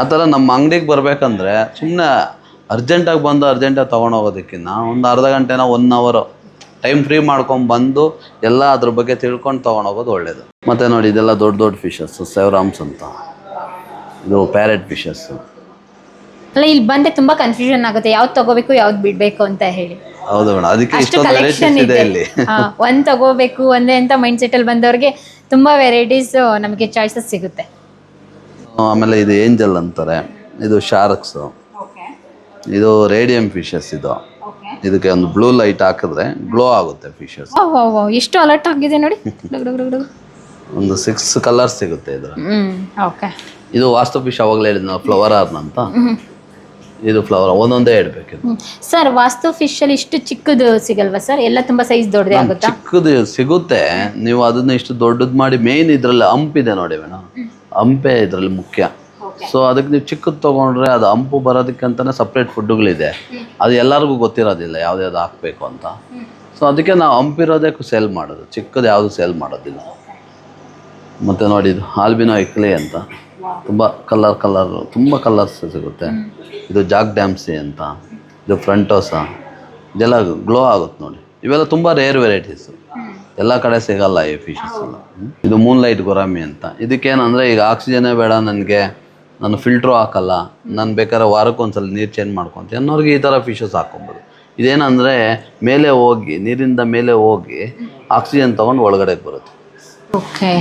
ಆ ಥರ ನಮ್ಮ ಅಂಗಡಿಗೆ ಬರಬೇಕಂದ್ರೆ ಸುಮ್ಮನೆ ಅರ್ಜೆಂಟಾಗಿ ಬಂದು ಅರ್ಜೆಂಟಾಗಿ ತೊಗೊಂಡೋಗೋದಕ್ಕಿಂತ ಒಂದು ಅರ್ಧ ಗಂಟೆನ ಒನ್ ಅವರು ಟೈಮ್ ಫ್ರೀ ಮಾಡ್ಕೊಂಡು ಬಂದು ಎಲ್ಲ ಅದ್ರ ಬಗ್ಗೆ ತಿಳ್ಕೊಂಡು ತೊಗೊಂಡೋಗೋದು ಒಳ್ಳೇದು. ಮತ್ತು ನೋಡಿ ಇದೆಲ್ಲ ದೊಡ್ಡ ದೊಡ್ಡ ಫಿಶಸ್ಸು ಸೆವರಾಮ್ಸ್ ಅಂತ. ಇದು ಪ್ಯಾರೆಟ್ ಫಿಶಸ್ಸು ಅಲ್ಲ ಇಲ್ಲಿ ಬಂದ್ರೆ ತುಂಬಾ ಕನ್ಫ್ಯೂಷನ್ ಆಗುತ್ತೆ. ಯಾವ್ದು ತಗೋಬೇಕು ಯಾವ್ದು ಬಿಡ್ಬೇಕು ಅಂತ ಹೇಳಿ. ಹೌದು ಮೇಡಮ್ ಅದಕ್ಕೆ ಅಷ್ಟು ಇಷ್ಟೊಂದು ಕಲೆಕ್ಷನ್ ವೆರೈಟೀಸ್ ಇದೆ ಇದೆ. ಇಲ್ಲಿ. ಹಾ, ಒಂದ್ ತಗೋಬೇಕು ಒಂದೇ ಅಂತ ಮೈಂಡ್ ಸೆಟ್ ಅಲ್ಲಿ ಬಂದವ್ರಿಗೆ ತುಂಬಾ ವೆರೈಟೀಸ್ ನಮಗೆ ಚಾಯ್ಸಸ್ ಸಿಗುತ್ತೆ. ಆಮೇಲೆ ಇದು ಏಂಜಲ್ ಅಂತಾರೆ. ಇದು ಶಾರ್ಕ್ಸು. ಇದು ರೇಡಿಯಂ ಫಿಶಸ್ ಇದು. ಇದಕ್ಕೆ ಒಂದು ಬ್ಲೂ ಲೈಟ್ ಹಾಕಿದ್ರೆ ಗ್ಲೋ ಆಗುತ್ತೆ ಫಿಶಸ್. ಎಷ್ಟು ಅಲರ್ಟ್ ಆಗಿದೆ ನೋಡಿ. ಒಂದು ಸಿಕ್ಸ್ ಕಲರ್ ಸಿಗುತ್ತೆ ಇದ್ರ ಇದು ವಾಸ್ತು ಫಿಶ್ ಅವಾಗಲೇ ಹೇಳಿದ್ನ ಫ್ಲವರ್ ಆರ್ನ್ ಅಂತ ಇದು ಫ್ಲವರ್ ಒಂದೊಂದೇ ಇಡಬೇಕು ಸರ್ ವಾಸ್ತು ಫಿಶ್ ಅಲ್ಲಿ ಇಷ್ಟು ಚಿಕ್ಕದು ಸಿಗಲ್ವಾ ಸರ್? ಎಲ್ಲ ತುಂಬಾ ಸೈಜ್ ದೊಡ್ಡದೇ ಆಗುತ್ತಾ? ಚಿಕ್ಕದು ಸಿಗುತ್ತೆ. ನೀವು ಅದನ್ನ ಇಷ್ಟು ದೊಡ್ಡದು ಮಾಡಿ ಮೇನ್ ಇದ್ರಲ್ಲಿ ಹಂಪ್ ಇದೆ ನೋಡಿ ಮೇಡಮ್ ಹಂಪೆ ಇದರಲ್ಲಿ ಮುಖ್ಯ. ಸೊ ಅದಕ್ಕೆ ನೀವು ಚಿಕ್ಕದು ತೊಗೊಂಡ್ರೆ ಅದು ಹಂಪು ಬರೋದಕ್ಕಂತಲೇ ಸಪ್ರೇಟ್ ಫುಡ್ಡುಗಳಿದೆ ಅದು ಎಲ್ಲರಿಗೂ ಗೊತ್ತಿರೋದಿಲ್ಲ ಯಾವ್ದು ಹಾಕಬೇಕು ಅಂತ. ಸೊ ಅದಕ್ಕೆ ನಾವು ಹಂಪಿರೋದೇ ಸೇಲ್ ಮಾಡೋದು. ಚಿಕ್ಕದು ಯಾವುದು ಸೇಲ್ ಮಾಡೋದಿಲ್ಲ. ಮತ್ತು ನೋಡಿ ಇದು ಆಲ್ಬಿನೋ ಇಕ್ಲಿ ಅಂತ. ತುಂಬ ಕಲರ್ ಕಲರ್ ತುಂಬ ಕಲರ್ಸ್ ಸಿಗುತ್ತೆ. ಇದು ಜಾಕ್ ಡ್ಯಾಮ್ಸಿ ಅಂತ. ಇದು ಫ್ರಂಟೋಸ. ಇದೆಲ್ಲ ಗ್ಲೋ ಆಗುತ್ತೆ ನೋಡಿ. ಇವೆಲ್ಲ ತುಂಬ ರೇರ್ ವೆರೈಟೀಸು ಎಲ್ಲ ಕಡೆ ಸಿಗಲ್ಲ ಈ ಫಿಶಸ್ ಎಲ್ಲ. ಇದು ಮೂನ್ ಲೈಟ್ ಗೊರಾಮಿ ಅಂತ. ಇದಕ್ಕೇನಂದರೆ ಈಗ ಆಕ್ಸಿಜನೇ ಬೇಡ ನನಗೆ ನಾನು ಫಿಲ್ಟ್ರು ಹಾಕಲ್ಲ ನಾನು ಬೇಕಾದ್ರೆ ವಾರಕ್ಕೊಂದ್ಸಲ ನೀರು ಚೇಂಜ್ ಮಾಡ್ಕೊತೀನಿ ಅನ್ನೋರಿಗೆ ಈ ಥರ ಫಿಶಸ್ ಹಾಕೊಬೋದು. ಇದೇನಂದರೆ ಮೇಲೆ ಹೋಗಿ ನೀರಿಂದ ಮೇಲೆ ಹೋಗಿ ಆಕ್ಸಿಜನ್ ತೊಗೊಂಡು ಒಳಗಡೆ ಬರುತ್ತೆ.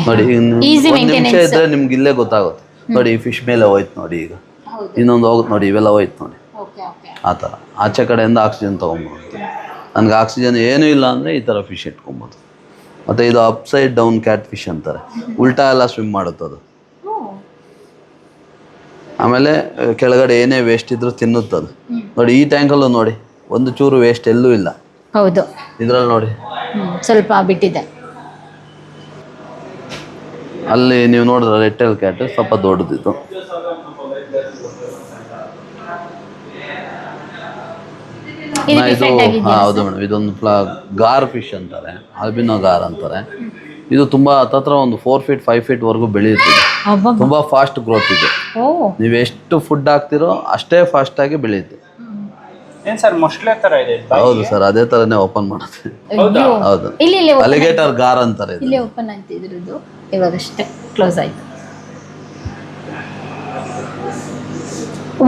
ನೋಡಿ ನಿಮಿಷ ಇದ್ದರೆ ಇದ್ರೆ ನಿಮ್ಗೆ ಇಲ್ಲೇ ಗೊತ್ತಾಗುತ್ತೆ. ನೋಡಿ ಈ ಫಿಶ್ ಮೇಲೆ ಹೋಯ್ತು ನೋಡಿ ಈಗ. ಇನ್ನೊಂದು ಹೋಗುತ್ತೆ ನೋಡಿ ಇವೆಲ್ಲ ಹೋಯ್ತು ನೋಡಿ. ಆ ಥರ ಆಚೆ ಕಡೆಯಿಂದ ಆಕ್ಸಿಜನ್ ತೊಗೊಂಬೋದು ನನಗೆ ಆಕ್ಸಿಜನ್ ಏನೂ ಇಲ್ಲ ಅಂದರೆ ಈ ಥರ ಫಿಶ್ ಇಟ್ಕೊಬೋದು. ಮತ್ತು ಇದು ಅಪ್ಸೈಡ್ ಡೌನ್ ಕ್ಯಾಟ್ ಫಿಶ್ ಅಂತಾರೆ. ಉಲ್ಟಾ ಎಲ್ಲ ಸ್ವಿಮ್ ಮಾಡುತ್ತೆ ಅದು. ಆಮೇಲೆ ಕೆಳಗಡೆ ಏನೇ ವೇಸ್ಟ್ ಇದ್ರೂ ತಿನ್ನುತ್ತದು ನೋಡಿ ಈ ಟ್ಯಾಂಕಲ್ಲೂ ನೋಡಿ ಒಂದು ಚೂರು ವೇಸ್ಟ್ ಎಲ್ಲೂ ಇಲ್ಲ. ಹೌದು. ಇದ್ರಲ್ಲಿ ನೋಡಿ. ಸ್ವಲ್ಪ ಬಿಟ್ಟಿದೆ. ಅಲ್ಲಿ ನೀವು ನೋಡಿದ್ರೆ ರೆಟ್ಟೆಲ್ ಕ್ಯಾಟ್ ಸ್ವಲ್ಪ ದೊಡ್ಡದಿತ್ತು. ಇದು ನಾ ಇದು ಡಿಫ್ರೆಂಟ್ ಹೌದು ಮೇಡಮ್. ಇದೊಂದು ಫ್ಲಾ ಗಾರ್ ಫಿಶ್ ಅಂತಾರೆ ಅಲ್ಬಿನೋ ಗಾರ್ ಅಂತಾರೆ. ಇದು ತುಂಬಾ ಹತ್ತತ್ರ ಒಂದು ಫೋರ್ ಫೀಟ್ ಫೈವ್ ಫೀಟ್ ವರೆಗೂ ಬೆಳೆಯುತ್ತೆ. ತುಂಬಾ ಫಾಸ್ಟ್ ಗ್ರೋತ್ ಇದೆ. ಓ. ನೀವು ಎಷ್ಟು ಫುಡ್ ಹಾಕ್ತಿರೋ ಅಷ್ಟೇ ಫಾಸ್ಟ್ ಆಗಿ ಬೆಳೆಯುತ್ತೆ. ಏನ್ ಸರ್ ಮೊಸಳೆ ತರ ಇದೆ ಹೌದು ಸರ್ ಅದೇ ತರನೇ ಓಪನ್ ಮಾಡುತ್ತೆ. ಹೌದು? ಇಲ್ಲಿ ಇಲ್ಲಿ open ಅಲಿಗೇಟರ್ ಗಾರ್ ಅಂತಾರೆ ಇದು. ಇಲ್ಲೇ ಓಪನ್ ಇವಾಗಷ್ಟೇ ಕ್ಲೋಸ್ ಆಯ್ತು.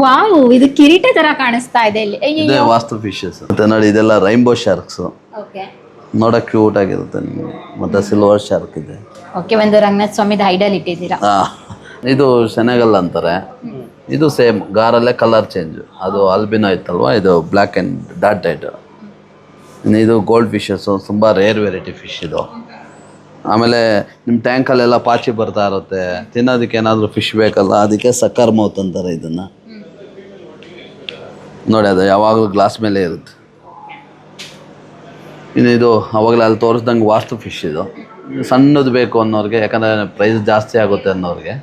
ವಾವ್ ಇದು ಕಿರೀಟ ತರ ಕಾಣಿಸ್ತಾ ಇದೆ ಇಲ್ಲಿ. ಇದೇ ವಾಸ್ತು ಫಿಶಸ್ ಮತ್ತೆ ನೋಡಿ ಇದೆಲ್ಲ ರೈನ್ಬೋ ಶಾರ್ಕ್ಸ್ ಓಕೆ ನೋಡಕ್ ಕ್ಯೂಟ್ ಆಗಿರುತ್ತೆ ನಿಮಗೆ. ಮತ್ತೆ ಸಿಲ್ವರ್ ಶಾರ್ಕ್ ಇದೆ. ಓಕೆ ಒಂದು ರಂಗನಾಥ ಸ್ವಾಮಿದ ಐಡಲ್ ಇಟ್ಟಿದ್ದೀರಾ? ಆ, ಇದು ಸೆನೆಗಲ್ ಅಂತಾರೆ. ಇದು ಸೇಮ್ ಗಾರಲ್ಲೇ ಕಲರ್ ಚೇಂಜ್ ಅದು ಅಲ್ಬಿನೋ ಇತ್ತಲ್ವಾ? ಇದು ಬ್ಲ್ಯಾಕ್ ಆ್ಯಂಡ್ ಡಾಟ್ ಇದು ಗೋಲ್ಡ್ ಫಿಶಸ್ಸು ತುಂಬ ರೇರ್ ವೆರೈಟಿ ಫಿಶ್ ಇದು. ಆಮೇಲೆ ನಿಮ್ಮ ಟ್ಯಾಂಕಲ್ಲೆಲ್ಲ ಪಾಚಿ ಬರ್ತಾ ಇರುತ್ತೆ. ತಿನ್ನೋದಕ್ಕೆ ಏನಾದರೂ ಫಿಶ್ ಬೇಕಲ್ಲ ಅದಕ್ಕೆ ಸಕ್ಕರ್ ಮೌತ್ ಅಂತಾರೆ ಇದನ್ನು. ನೋಡಿ ಅದು ಯಾವಾಗಲೂ ಗ್ಲಾಸ್ ಮೇಲೆ ಇರುತ್ತೆ. ಇನ್ನು ಇದು ಅವಾಗಲೇ ಅಲ್ಲಿ ತೋರಿಸ್ದಂಗೆ ವಾಸ್ತು ಫಿಶ್ ಇದು. ಸಣ್ಣದು ಬೇಕು ಅನ್ನೋರಿಗೆ ಯಾಕಂದರೆ ಪ್ರೈಸ್ ಜಾಸ್ತಿ ಆಗುತ್ತೆ ಅನ್ನೋರಿಗೆ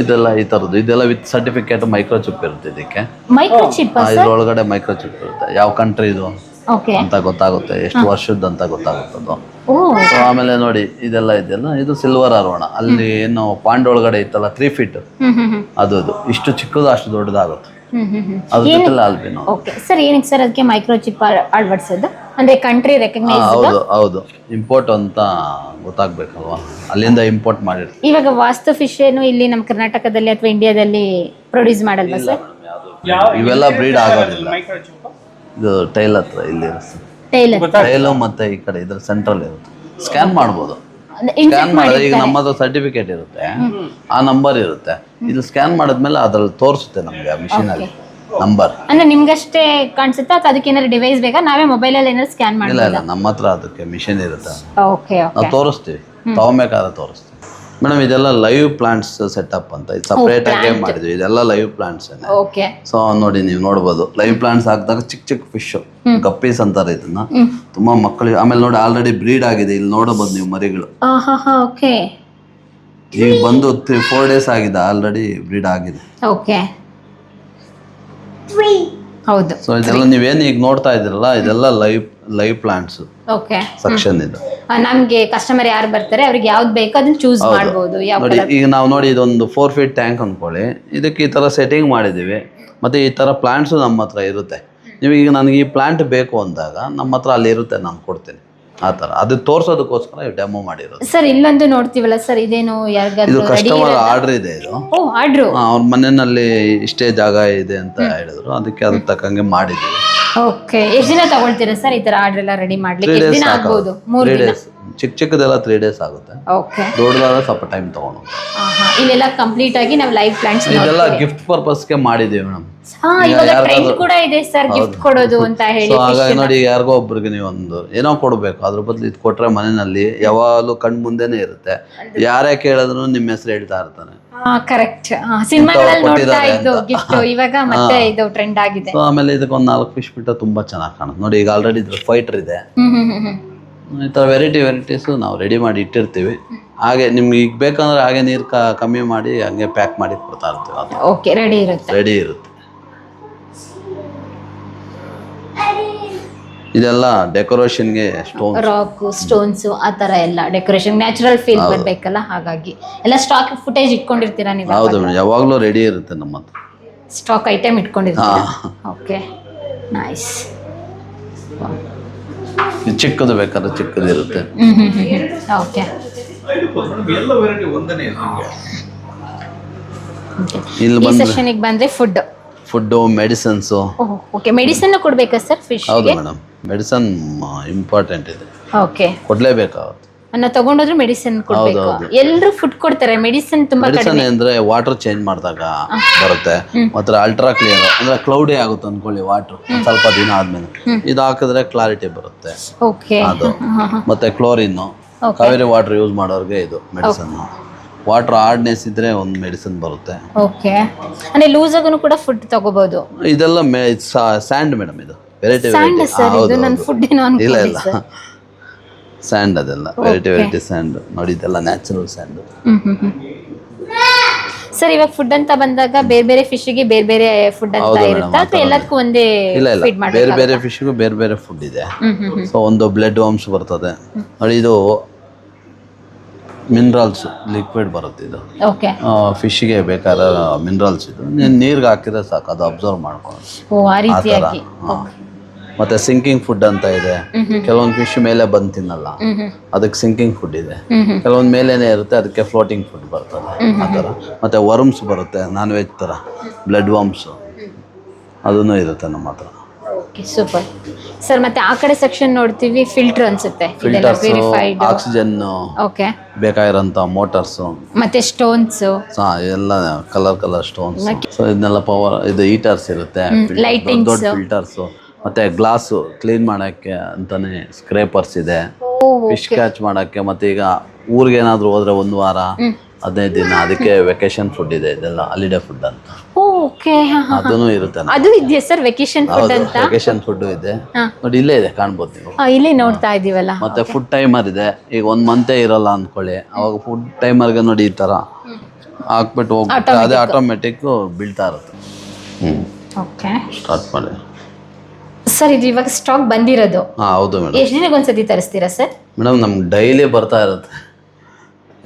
ಇದೆಲ್ಲ ಈ ಥರದ್ದು ಇದೆಲ್ಲ ವಿತ್ ಸರ್ಟಿಫಿಕೇಟ್ ಮೈಕ್ರೋಚಿಪ್ ಇರುತ್ತೆ ಇದಕ್ಕೆ. ಮೈಕ್ರೋ ಚಿಪ್ ಇದ್ರೊಳಗಡೆ ಇರುತ್ತೆ. ಯಾವ ಕಂಟ್ರಿ ಇದು? ಅಂತ ಗೊತ್ತಾಗುತ್ತೆ. ಎಷ್ಟು ವರ್ಷದ್ದು ಅಂತ ಗೊತ್ತಾಗುತ್ತೆ ಓ So, ಆಮೇಲೆ ನೋಡಿ ಇದೆಲ್ಲ ಇದೆಯಲ್ಲ ಇದು ಸಿಲ್ವರ್ ಅರೋಣ ಅಲ್ಲಿ ಏನು ಪಾಂಡ್ ಒಳಗಡೆ ಇತ್ತಲ್ಲ ತ್ರೀ ಫೀಟ್ ಅದು ಅದು. ಇಷ್ಟು ಚಿಕ್ಕದು ಅಷ್ಟು ದೊಡ್ಡದಾಗುತ್ತೆ. ಅದ್ರ ಜೊತೆಲ್ಲ ಅಲ್ಬಿನೋ ಓಕೆ ಸರ್ ಏನಕ್ಕೆ ಸರ್ ಅದಕ್ಕೆ ಮೈಕ್ರೋ ಚಿಪ್ ಅಳವಡಿಸೋದು? ಅಂದ್ರೆ ಕಂಟ್ರಿ ರೆಕಗ್ನೈಸ್ ಹೌದು ಹೌದು. ಇಂಪೋರ್ಟ್ ಅಂತ ಗೊತ್ತಾಗ್ಬೇಕಲ್ವಾ? ಅಲ್ಲಿಂದ ಇಂಪೋರ್ಟ್ ಮಾಡಿರ್ತೀವಿ ಇವಾಗ ವಾಸ್ತು ಫಿಶ್ ಏನು ಇಲ್ಲಿ ನಮ್ಮ ಕರ್ನಾಟಕದಲ್ಲಿ ಅಥವಾ ಇಂಡಿಯಾದಲ್ಲಿ ಪ್ರೊಡ್ಯೂಸ್ ಮಾಡಲ್ವಾ ಸರ್ ಇವೆಲ್ಲ ಬ್ರೀಡ್ ಆಗೋದಿಲ್ಲ. ಮೈಕ್ರೋ ಚಿಪ್ ಇದು ಟೈಲ್ ಹತ್ರ ಇಲ್ಲಿ ಟೈಲು ಮತ್ತೆ ಈ ಕಡೆ ಇದ್ರ ಸೆಂಟ್ರಲ್ ಇರುತ್ತೆ. ಸ್ಕ್ಯಾನ್ ಮಾಡ್ಬೋದು. ಸ್ಕ್ಯಾನ್ ಮಾಡಿದ್ರೆ ಈಗ ನಮ್ಮದು ಸರ್ಟಿಫಿಕೇಟ್ ಇರುತ್ತೆ. ಆ ನಂಬರ್ ಇರುತ್ತೆ. ಇದು ಸ್ಕ್ಯಾನ್ ಮಾಡಿದ್ಮೇಲೆ ಅದ್ರಲ್ಲಿ ತೋರಿಸುತ್ತೆ ನಮಗೆ ಆ ಮಿಷಿನ್ ಅಲ್ಲಿ. ನಂಬರ್ ಅಂದ್ರೆ ನಿಮ್ಗಷ್ಟೇ ಕಾಣಿಸುತ್ತಾ ಅಥವಾ ಅದಕ್ಕೆ ಏನಾದ್ರು ಡಿವೈಸ್ ಬೇಕಾ? ನಾವೇ ಮೊಬೈಲ್ ಅಲ್ಲಿ ಏನಾದ್ರು ಸ್ಕ್ಯಾನ್ ಇಲ್ಲ ಮಾಡ್ಬೋದು? ಇಲ್ಲ ನಮ್ಮ ಹತ್ರ ಅದಕ್ಕೆ ಮಿಷಿನ್ ಇರುತ್ತೆ. ಓಕೆ ನಾವು ತೋರಿಸ್ತೀವಿ. ತಗೊಬೇಕಾದ್ರೆ ತೋರಿಸ್ತೀವಿ. ಮೇಡಮ್ ಇದೆಲ್ಲ ಲೈವ್ ಪ್ಲಾಂಟ್ಸ್ ಸೆಟಪ್ ಅಂತ. ಇದು ಸಪ್ರೇಟ್ ಆಗಿ ಮಾಡಿದ್ವಿ. ಇದೆಲ್ಲ ಲೈವ್ ಪ್ಲಾಂಟ್ಸ್ ಓಕೆ ಸೊ ನೋಡಿ ನೀವು ನೋಡ್ಬೋದು. ಲೈವ್ ಪ್ಲಾಂಟ್ಸ್ ಹಾಕಿದಾಗ ಚಿಕ್ಕ ಚಿಕ್ಕ ಫಿಶ್ ಗಪ್ಪೀಸ್ ಅಂತಾರೆ ಇದನ್ನ. ತುಂಬಾ ಮಕ್ಕಳು ಆಮೇಲೆ ನೋಡಿ ಆಲ್ರೆಡಿ ಬ್ರೀಡ್ ಆಗಿದೆ. ಇಲ್ಲಿ ನೋಡಬಹುದು ನೀವು ಮರಿಗಳು. ಈಗ ಬಂದು ತ್ರೀ ಫೋರ್ ಡೇಸ್ ಆಗಿದೆ. ಆಲ್ರೆಡಿ ಬ್ರೀಡ್ ಆಗಿದೆ. ಓಕೆ ಹೌದು. ಸೊ ಇದೆಲ್ಲ ನೀವೇನು ಈಗ ನೋಡ್ತಾ ಇದ್ರಲ್ಲ ಇದೆಲ್ಲ live live plants okay suction ಇದು. ನಮ್ಗೆ ಕಸ್ಟಮರ್ ಯಾರು ಬರ್ತಾರೆ ಅವ್ರಿಗೆ ಯಾವ್ದು ಬೇಕೋ ಅದನ್ನ ಚೂಸ್ ಮಾಡಬಹುದು ಯಾವ ನೋಡಿ ಈಗ ನಾವು ನೋಡಿ ಇದೊಂದು ಫೋರ್ ಫೀಟ್ ಟ್ಯಾಂಕ್ ಅಂದ್ಕೊಳ್ಳಿ ಇದಕ್ಕೆ ಈ ಥರ ಸೆಟ್ಟಿಂಗ್ ಮಾಡಿದ್ದೀವಿ. ಮತ್ತು ಈ ಥರ ಪ್ಲಾಂಟ್ಸು ನಮ್ಮ ಹತ್ರ ಇರುತ್ತೆ. ನೀವು ಈಗ ನನಗೆ ಈ ಪ್ಲಾಂಟ್ ಬೇಕು ಅಂದಾಗ ನಮ್ಮ ಹತ್ರ ಅಲ್ಲಿ ಇರುತ್ತೆ ನಾನು ಕೊಡ್ತೀನಿ. ಆ ಥರ ಅದು ತೋರ್ಸೋದಕ್ಕೋಸ್ಕರ ಡೆಮೋ ಮಾಡಿರೋದು. ಸರ್ ಇಲ್ಲೊಂದು ನೋಡ್ತೀವಲ್ಲ ಸರ್ ಇದೇನು ಇದು ಯಾರಿಗಾದ್ರು ಕಸ್ಟಮರ್ ಆರ್ಡರ್ ಇದೆ ಇದು. ಓ ಆರ್ಡ್ರು ಅವ್ರ ಮನೆಯಲ್ಲಿ ಇಷ್ಟೇ ಜಾಗ ಇದೆ ಅಂತ ಹೇಳಿದ್ರು. ಅದಕ್ಕೆ ಅದಕ್ಕೆ ತಕ್ಕಂಗೆ ಮಾಡಿದ್ದೀವಿ. ಓಕೆ ಎಷ್ಟು ದಿನ ತಗೊಳ್ತೀರಾ ಸರ್ ಈ ತರ ಆರ್ಡರ್ ಎಲ್ಲ ರೆಡಿ ಮಾಡ್ಲಿಕ್ಕೆ? ಎಷ್ಟು ದಿನ ಆಗ್ಬೋದು? ಮೂರು ದಿನ? ಚಿಕ್ಕ ಚಿಕ್ಕದೆಲ್ಲ ತ್ರೀ ಡೇಸ್ ಆಗುತ್ತೆ. ಓಕೆ ದೊಡ್ಡದಾದ ಸ್ವಲ್ಪ ಟೈಮ್ ತಗೊಂಡು ಇಲ್ಲೆಲ್ಲ ಕಂಪ್ಲೀಟ್ ಆಗಿ ನಾವು ಲೈವ್ ಪ್ಲಾಂಟ್ಸ್ ಇದೆಲ್ಲ ಗಿಫ್ಟ್ ಪರ್ಪಸ್ಗೆ ಮಾಡಿದ್ದೀವಿ ಮೇಡಮ್. ಹಾ ಇವಾಗ ಟ್ರೆಂಡ್ ಕೂಡ ಇದೆ ಸರ್ ಗಿಫ್ಟ್ ಕೊಡೋದು ಅಂತ ಹೇಳಿ ಸೋ ಹಾಗಾಗಿ ನೋಡಿ ಯಾರಿಗೋ ಒಬ್ರಿಗೆ ನೀವು ಒಂದು ಏನೋ ಕೊಡಬೇಕು ಅದ್ರ ಬದಲು ಇದು ಕೊಟ್ರೆ ಮನೆಯಲ್ಲಿ ಯಾವಾಗಲೂ ಕಣ್ ಮುಂದೆನೇ ಇರುತ್ತೆ. ಯಾರೇ ಕೇಳಿದ್ರು ನಿಮ್ಮ ಹೆಸರು ಹೇಳ್ತಾ ಇರ್ತಾನೆ ಹಾ ಕರೆಕ್ಟ್ ಸಿನಿಮಾಗಳಲ್ಲಿ ನೋಡ್ತಾ ಇದ್ದು ಗಿಫ್ಟ್ ಇವಾಗ ಮತ್ತೆ ಇದು ಟ್ರೆಂಡ್ ಆಗಿದೆ. ಸೋ ಆಮೇಲೆ ಇದಕ್ಕೆ ಒಂದು ನಾಲ್ಕು ಫಿಶ್ ಬಿಟ್ಟ ತುಂಬಾ ಚೆನ್ನಾಗಿ ಕಾಣುತ್ತೆ. ನೋಡಿ ಈಗ ಆಲ್ರೆಡಿ ಇದ್ರ ಫೈಟರ್ ಇದೆ. ಹ್ಮ್ ಹ್ಮ್ ಹ್ಮ್ ಹ್ಮ್. ಈ ಥರ ವೆರೈಟಿ ವೆರೈಟೀಸು ನಾವು ರೆಡಿ ಮಾಡಿ ಇಟ್ಟಿರ್ತೀವಿ. ಹಾಗೆ ನಿಮ್ಗೆ ಈಗ ಬೇಕಂದ್ರೆ ಹಾಗೆ ನೀರು ಕ ಕಮ್ಮಿ ಮಾಡಿ ಹಂಗೆ ಪ್ಯಾಕ್ ಮಾಡಿ ಕೊಡ್ತಾ ಇರ್ತೀವಿ ಅದು ಓಕೆ ರೆಡಿ ಇರುತ್ತೆ. ರೆಡಿ ಇರುತ್ತೆ. ಇದೆಲ್ಲ ಡೆಕೋರೇಷನ್ಗೆ ಸ್ಟೋನ್ ರಾಕ್ ಸ್ಟೋನ್ಸ್ ಆ ತರ ಎಲ್ಲ ಡೆಕೋರೇಷನ್ ನ್ಯಾಚುರಲ್ ಫೀಲ್ ಬರಬೇಕಲ್ಲ ಹಾಗಾಗಿ. ಎಲ್ಲ ಸ್ಟಾಕ್ ಫುಟೇಜ್ ಇಟ್ಕೊಂಡಿರ್ತೀರಾ ನೀವು ಹೌದು ಯಾವಾಗಲೂ? ರೆಡಿ ಇರುತ್ತೆ ನಮ್ಮ ಹತ್ರ. ಸ್ಟಾಕ್ ಐಟಮ್ ಇಟ್ಕೊಂಡಿರ್ತೀರಾ? ಓಕೆ ನೈಸ್ ಚಿಕ್ಕದು ಬೇಕಾದ್ರೆ ಚಿಕ್ಕದು ಇರುತ್ತೆ. ಹ್ಮ್ ಹ್ಮ್ ಹ್ಮ್ ಓಕೆ ಇಲ್ಲಿ ಈ ಬಂದ್ರೆ ಸೆಷನಿಗೆ ಬಂದ್ರೆ food food medicines okay medicine ಕೊಡ್ಬೇಕಾ ಸರ್ ಫಿಶ್ ಹೌದು ಮೇಡಮ್ ಮೆಡಿಸನ್ ಇಂಪಾರ್ಟೆಂಟ್ ಇದೆ. ಓಕೆ ಕೊಡ್ಲೇಬೇಕಾಗುತ್ತೆ. ಅನ್ನ ತಗೊಂಡೋದ್ರೆ ಮೆಡಿಸಿನ್ ಕೊಡ್ಬೇಕು. ಎಲ್ಲರೂ ಫುಡ್ ಕೊಡ್ತಾರೆ ಮೆಡಿಸಿನ್ ತುಂಬಾ ಮೆಡಿಸನ್ ಅಂದ್ರೆ ವಾಟರ್ ಚೇಂಜ್ ಮಾಡಿದಾಗ ಬರುತ್ತೆ. ಮತ್ತೆ ಅಲ್ಟ್ರಾ ಕ್ಲಿಯರ್ ಅಂದ್ರೆ ಕ್ಲೌಡಿ ಆಗುತ್ತೆ ಅನ್ಕೊಳ್ಳಿ ವಾಟರ್ ಸ್ವಲ್ಪ ದಿನ ಆದ್ಮೇಲೆ. ಇದು ಹಾಕಿದ್ರೆ ಕ್ಲಾರಿಟಿ ಬರುತ್ತೆ. ಓಕೆ ಅದು. ಮತ್ತೆ ಕ್ಲೋರಿನ್ ಕಾವೇರಿ ವಾಟರ್ ಯೂಸ್ ಮಾಡೋರ್ಗೆ ಇದು ಮೆಡಿಸಿನ್ ವಾಟರ್ ಹಾರ್ಡ್ನೆಸ್ ಇದ್ರೆ ಒಂದು ಮೆಡಿಸಿನ್ ಬರುತ್ತೆ. ಓಕೆ ಅಂದ್ರೆ ಲೂಸ್ ಆಗನು ಕೂಡ ಫುಡ್ ತಗೋಬಹುದು ಇದೆಲ್ಲ ಸ್ಯಾಂಡ್ ಮೇಡಮ್ ಇದು. ವೆರೈಟಿ ವೆರೈಟಿ ಸರ್ ಇದು ನನ್ನ ಫುಡ್ ಏನೋ ಇಲ್ಲ ಇಲ್ಲ. ಸರ್ ಸ್ಯಾಂಡ್ ಅದೆಲ್ಲ ವೆರೈಟಿ ವೆರೈಟಿ ಸ್ಯಾಂಡ್ ನೋಡಿ ಇದೆಲ್ಲ ನ್ಯಾಚುರಲ್ ಸ್ಯಾಂಡ್ ಸರ್ ಇವಾಗ ಫುಡ್ ಅಂತ ಬಂದಾಗ ಬೇರೆ ಬೇರೆ ಫಿಶ್ಗೆ ಬೇರೆ ಬೇರೆ ಫುಡ್ ಅಂತ ಇರುತ್ತಾ? ಅಥವಾ ಎಲ್ಲದಕ್ಕೂ ಒಂದೇ ಇಲ್ಲ ಇಲ್ಲ. ಬೇರೆ ಬೇರೆ ಫಿಶ್ ಫಿಶ್ಗೂ ಬೇರೆ ಬೇರೆ ಫುಡ್ ಇದೆ. ಸೊ ಒಂದು ಬ್ಲಡ್ ವಾಮ್ಸ್ ಬರ್ತದೆ. ನೋಡಿ ಇದು ಮಿನರಲ್ಸ್ ಲಿಕ್ವಿಡ್ ಬರುತ್ತೆ ಇದು. ಓಕೆ ಫಿಶ್ಗೆ ಬೇಕಾದ ಮಿನರಲ್ಸ್ ಇದು. ನೀರ್ಗೆ ಹಾಕಿದ್ರೆ ಸಾಕು ಅದು ಅಬ್ಸರ್ವ್ ಮಾಡ್ಕೊಳ್ಳೋದು. ಓ ಆ ರೀತಿಯಾಗಿ. ಮತ್ತೆ ಸಿಂಕಿಂಗ್ ಫುಡ್ ಅಂತ ಇದೆ. ಕೆಲವೊಂದು ಫಿಶ್ ಮೇಲೆ ಬಂದು ತಿನ್ನಲ್ಲ. ಅದಕ್ಕೆ ಸಿಂಕಿಂಗ್ ಫುಡ್ ಇದೆ. ಕೆಲವೊಂದು ಮೇಲೇನೆ ಇರುತ್ತೆ ಅದಕ್ಕೆ ಫ್ಲೋಟಿಂಗ್ ಫುಡ್ ಬರ್ತದೆ. ಆ ಥರ. ಮತ್ತೆ ವರ್ಮ್ಸ್ ಬರುತ್ತೆ ನಾನ್ ವೆಜ್ ಥರ. ಬ್ಲಡ್ ವರ್ಮ್ಸ್ ಅದನ್ನು ಇರುತ್ತೆ ನಮ್ಮ ಹತ್ರ. ಸೂಪರ್ ಸರ್ ಮತ್ತೆ ಆ ಕಡೆ ಸೆಕ್ಷನ್ ನೋಡ್ತೀವಿ ಫಿಲ್ಟರ್ ಅನ್ಸುತ್ತೆ. ಆಕ್ಸಿಜನ್ ಓಕೆ ಬೇಕಾಗಿರೋಂಥ ಮೋಟರ್ಸು ಮತ್ತೆ ಸ್ಟೋನ್ಸ್ ಎಲ್ಲ ಕಲರ್ ಕಲರ್ ಸ್ಟೋನ್ಸ್ ಸೊ ಇದನ್ನೆಲ್ಲ ಪವರ್ ಇದು ಹೀಟರ್ಸ್ ಇರುತ್ತೆ. ಲೈಟಿಂಗ್ ದೊಡ್ಡ ಫಿಲ್ಟರ್ಸು ಮತ್ತೆ ಗ್ಲಾಸು ಕ್ಲೀನ್ ಮಾಡೋಕ್ಕೆ ಅಂತಾನೆ ಸ್ಕ್ರೇಪರ್ಸ್ ಇದೆ. ಫಿಶ್ ಕ್ಯಾಚ್ ಮಾಡೋಕ್ಕೆ ಮತ್ತೆ ಈಗ ಊರಿಗೆ ಏನಾದರೂ ಹೋದ್ರೆ ಒಂದು ವಾರ ಹದಿನೈದು ದಿನ ಅದಕ್ಕೆ ವೆಕೇಶನ್ ಫುಡ್ ಇದೆ ಇದೆಲ್ಲ ಹಾಲಿಡೇ ಫುಡ್ ಅಂತ. ಓಕೆ. ಅದೂ ಇರುತ್ತೆ ಅದು ಇದೆಯಾ ಸರ್ ವೆಕೇಶನ್ ಫುಡ್ ಅಂತ? ವೆಕೇಶನ್ ಫುಡ್ ಇದೆ. ನೋಡಿ ಇಲ್ಲೇ ಇದೆ ನೀವು. ಇಲ್ಲಿ ನೋಡ್ತಾ ಇದೀವಲ್ಲ. ಮತ್ತೆ ಫುಡ್ ಟೈಮರ್ ಇದೆ. ಈಗ ಒಂದ್ ಮಂತೆ ಇರಲ್ಲ ಅನ್ಕೊಳ್ಳಿ. ಅವಾಗ ಫುಡ್ ಟೈಮರ್ಗೆ ನೋಡಿ ಈ ತರ ಹಾಕ್ಬಿಟ್ಟು ಹೋಗ್ಬಿಟ್ಟು ಅದೇ ಆಟೋಮೆಟಿಕ್ ಬೀಳ್ತಾ ಇರುತ್ತೆ. ಹ್ಮ್. ಓಕೆ. ಸ್ಟಾರ್ಟ್ ಮಾಡಿ. ಸರ್ ಇದು ಇವಾಗ ಸ್ಟಾಕ್ ಬಂದಿರೋದು. ಹಾ ಹೌದು ಮೇಡಮ್. ಎಷ್ಟು ದಿನಕ್ಕೆ ಒಂದ್ಸತಿ ತರಿಸ್ತೀರಾ ಸರ್? ಮೇಡಮ್ ನಮ್ಗೆ ಡೈಲಿ ಬರ್ತಾ ಇರುತ್ತೆ.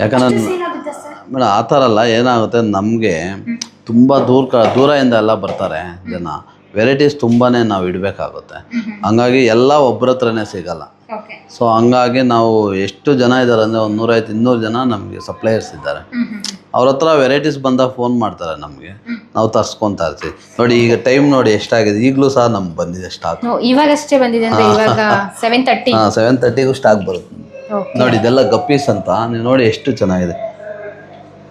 ಯಾಕಂದ್ರೆ ಮೇಡಮ್ ಆ ಥರ ಅಲ್ಲ ಏನಾಗುತ್ತೆ ನಮಗೆ ತುಂಬ ದೂರ ಕ ದೂರದಿಂದ ಎಲ್ಲ ಬರ್ತಾರೆ ಜನ. ವೆರೈಟೀಸ್ ತುಂಬಾ ನಾವು ಇಡಬೇಕಾಗುತ್ತೆ. ಹಂಗಾಗಿ ಎಲ್ಲ ಒಬ್ಬರ ಹತ್ರನೇ ಸಿಗಲ್ಲ. ಸೊ ಹಂಗಾಗಿ ನಾವು ಎಷ್ಟು ಜನ ಇದ್ದಾರೆ ಅಂದರೆ ಒಂದು ನೂರೈವತ್ತು ಇನ್ನೂರು ಜನ ನಮಗೆ ಸಪ್ಲೈಯರ್ಸ್ ಇದ್ದಾರೆ. ಅವ್ರ ಹತ್ರ ವೆರೈಟೀಸ್ ಬಂದಾಗ ಫೋನ್ ಮಾಡ್ತಾರೆ ನಮಗೆ. ನಾವು ತರ್ಸ್ಕೊತಾ ಇರ್ತೀವಿ. ನೋಡಿ ಈಗ ಟೈಮ್ ನೋಡಿ ಎಷ್ಟಾಗಿದೆ. ಈಗಲೂ ಸಹ ನಮ್ಗೆ ಬಂದಿದೆ ಸ್ಟಾಕ್ ಇವಾಗಷ್ಟೇ ಬಂದಿದೆ ಸೆವೆನ್ ತರ್ಟಿ ಹಾಂ ಸೆವೆನ್ ತರ್ಟಿಗೂ ಸ್ಟಾಕ್ ಬರುತ್ತೆ. ನೋಡಿ ಇದೆಲ್ಲ ಗಪ್ಪೀಸ್ ಅಂತ. ನೀವು ನೋಡಿ ಎಷ್ಟು ಚೆನ್ನಾಗಿದೆ.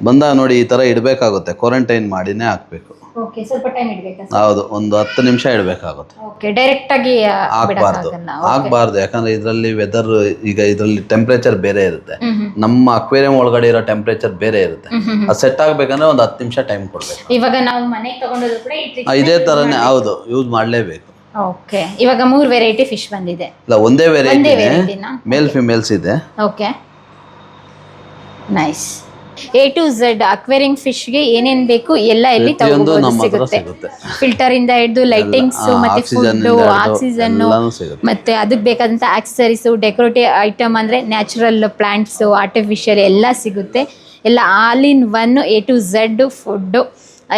ಬಂದಾಗ ನೋಡಿ ಈ ಥರ ಇಡಬೇಕಾಗುತ್ತೆ. ಕ್ವಾರಂಟೈನ್ ಮಾಡಿನೇ ಹಾಕಬೇಕು. ಓಕೆ ಸ್ವಲ್ಪ ಟೈಮ್ ಇಡ್ಬೇಕಾ ಹೌದು ಒಂದು ಹತ್ತು ನಿಮಿಷ ಇಡಬೇಕಾಗುತ್ತೆ. ಓಕೆ ಡೈರೆಕ್ಟ್ ಆಗಿ ಆ, ಆಗ್ಬಾರ್ದು. ಯಾಕಂದ್ರೆ ಇದರಲ್ಲಿ ವೆದರ್ ಈಗ ಇದರಲ್ಲಿ ಟೆಂಪರೇಚರ್ ಬೇರೆ ಇರುತ್ತೆ. ನಮ್ಮ ಅಕ್ವೇರಿಯಂ ಒಳಗಡೆ ಇರೋ ಟೆಂಪರೇಚರ್ ಬೇರೆ ಇರುತ್ತೆ. ಅದು ಸೆಟ್ ಆಗ್ಬೇಕಂದ್ರೆ ಒಂದು ಹತ್ತು ನಿಮಿಷ ಟೈಮ್ ಕೊಡ್ಬೇಕು. ಇವಾಗ ನಾವು ಮನೆ ತಗೊಂಡೋದ್ರು ಕೂಡ ಇದೇ ತರನೇ ಹೌದು ಯೂಸ್ ಮಾಡಲೇಬೇಕು. ಓಕೆ ಇವಾಗ ಮೂರು ವೆರೈಟಿ ಫಿಶ್ ಬಂದಿದೆ. ಇಲ್ಲ ಒಂದೇ ವೆರೈಟಿ ಮೇಲ್ ಫಿಮೇಲ್ಸ್ ಇದೆ. Okay nice A to Z ಫಿಶ್ಗೆ ಏನೇನ್ ಬೇಕು ಎಲ್ಲ ಇಲ್ಲಿ ಪ್ರತಿಯೊಂದು ತಗೋಬಹುದು ನಮ್ಮ ಹತ್ರ ಸಿಗುತ್ತೆ. ಸಿಗುತ್ತೆ. ಫಿಲ್ಟರ್ ಇಂದ ಹಿಡಿದು ಲೈಟಿಂಗ್ಸ್ ಮತ್ತೆ oxygen ಫುಡ್ ಇಂದ ಹಿಡ್ದು ಆಕ್ಸಿಜನ್ ಎಲ್ಲಾನು ಸಿಗುತ್ತೆ. ಮತ್ತೆ ಅದಕ್ಕೆ ಬೇಕಾದಂತ ಆಕ್ಸರೀಸ್ ಡೆಕೋರೇಟಿವ್ ಐಟಮ್ ಅಂದ್ರೆ ನ್ಯಾಚುರಲ್ ಪ್ಲಾಂಟ್ಸ್ ಆರ್ಟಿಫಿಷಿಯಲ್ ಎಲ್ಲ ಸಿಗುತ್ತೆ. ಎಲ್ಲ all in one A to Z food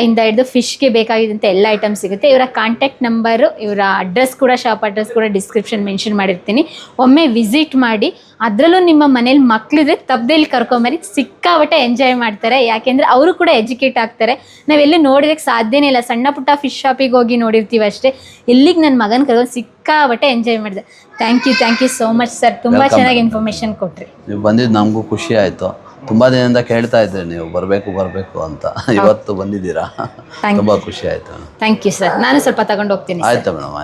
ಇಂದ ಹಿಡಿದು ಫಿಶ್ಗೆ ಬೇಕಾಗಿದ್ದಂಥ ಎಲ್ಲ ಐಟಮ್ ಸಿಗುತ್ತೆ. ಇವರ ಕಾಂಟ್ಯಾಕ್ಟ್ ನಂಬರು ಇವರ ಅಡ್ರೆಸ್ ಕೂಡ ಶಾಪ್ ಅಡ್ರೆಸ್ ಕೂಡ ಡಿಸ್ಕ್ರಿಪ್ಷನ್ ಮೆನ್ಷನ್ ಮಾಡಿರ್ತೀನಿ. ಒಮ್ಮೆ ವಿಸಿಟ್ ಮಾಡಿ ಅದರಲ್ಲೂ ನಿಮ್ಮ ಮನೇಲಿ ಮಕ್ಕಳಿದ್ರೆ ತಪ್ಪದಲ್ಲಿ ಕರ್ಕೊಂಬರಿ ಸಿಕ್ಕಾಬಟ್ಟೆ ಎಂಜಾಯ್ ಮಾಡ್ತಾರೆ. ಯಾಕೆಂದರೆ ಅವರು ಕೂಡ ಎಜುಕೇಟ್ ಆಗ್ತಾರೆ. ನಾವೆಲ್ಲೂ ನೋಡಿದಕ್ಕೆ ಸಾಧ್ಯನೇ ಇಲ್ಲ. ಸಣ್ಣ ಪುಟ್ಟ ಫಿಶ್ ಶಾಪಿಗೆ ಹೋಗಿ ನೋಡಿರ್ತೀವಿ ಅಷ್ಟೇ. ಎಲ್ಲಿಗೆ ನನ್ನ ಮಗನ ಕರ್ಕೊಂಡು ಸಿಕ್ಕಾಬಟ್ಟೆ ಎಂಜಾಯ್ ಮಾಡಿದೆ. Thank you thank you so much sir ತುಂಬ ಚೆನ್ನಾಗಿ ಇನ್ಫಾರ್ಮೇಷನ್ ಕೊಟ್ರಿ. ನೀವು ಬಂದಿದ್ದು ನಮಗೂ ಖುಷಿ ಆಯ್ತು. ತುಂಬಾ ದಿನದಿಂದ ಕೇಳ್ತಾ ಇದ್ರಿ ನೀವು ಬರಬೇಕು ಬರಬೇಕು ಅಂತ. ಇವತ್ತು ಬಂದಿದ್ದೀರಾ? ತುಂಬಾ ಖುಷಿ ಆಯ್ತು. ಥ್ಯಾಂಕ್ ಯು ಸರ್ ನಾನು ಸ್ವಲ್ಪ ತಗೊಂಡು ಹೋಗ್ತೀನಿ. ಆಯ್ತು ಮೇಡಮ್ ಆಯ್ತು.